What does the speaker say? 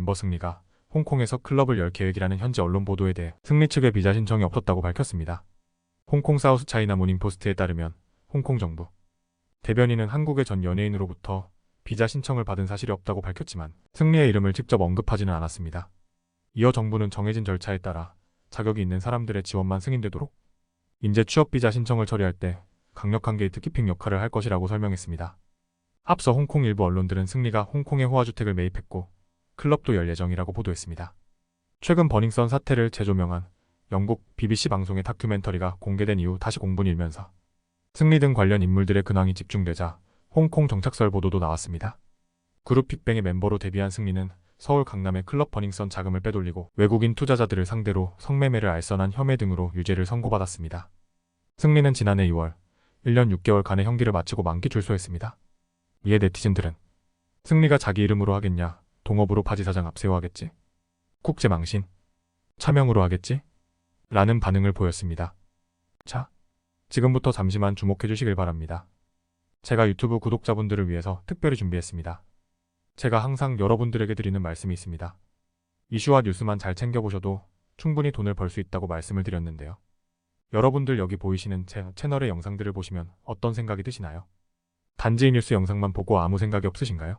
멤버 승리가 홍콩에서 클럽을 열 계획이라는 현지 언론 보도에 대해 승리 측의 비자 신청이 없었다고 밝혔습니다. 홍콩 사우스 차이나 모닝포스트에 따르면 홍콩 정부 대변인은 한국의 전 연예인으로부터 비자 신청을 받은 사실이 없다고 밝혔지만 승리의 이름을 직접 언급하지는 않았습니다. 이어 정부는 정해진 절차에 따라 자격이 있는 사람들의 지원만 승인되도록 인재 취업 비자 신청을 처리할 때 강력한 게이트 키핑 역할을 할 것이라고 설명했습니다. 앞서 홍콩 일부 언론들은 승리가 홍콩에 호화주택을 매입했고 클럽도 열 예정이라고 보도했습니다. 최근 버닝썬 사태를 재조명한 영국 BBC 방송의 다큐멘터리가 공개된 이후 다시 공분이 일면서 승리 등 관련 인물들의 근황이 집중되자 홍콩 정착설 보도도 나왔습니다. 그룹 빅뱅의 멤버로 데뷔한 승리는 서울 강남의 클럽 버닝썬 자금을 빼돌리고 외국인 투자자들을 상대로 성매매를 알선한 혐의 등으로 유죄를 선고받았습니다. 승리는 지난해 2월 1년 6개월간의 형기를 마치고 만기 출소했습니다. 이에 네티즌들은 승리가 자기 이름으로 하겠냐, 동업으로 바지사장 앞세워하겠지, 국제 망신, 차명으로 하겠지? 라는 반응을 보였습니다. 자, 지금부터 잠시만 주목해 주시길 바랍니다. 제가 유튜브 구독자분들을 위해서 특별히 준비했습니다. 제가 항상 여러분들에게 드리는 말씀이 있습니다. 이슈와 뉴스만 잘 챙겨보셔도 충분히 돈을 벌 수 있다고 말씀을 드렸는데요. 여러분들 여기 보이시는 제 채널의 영상들을 보시면 어떤 생각이 드시나요? 단지 뉴스 영상만 보고 아무 생각이 없으신가요?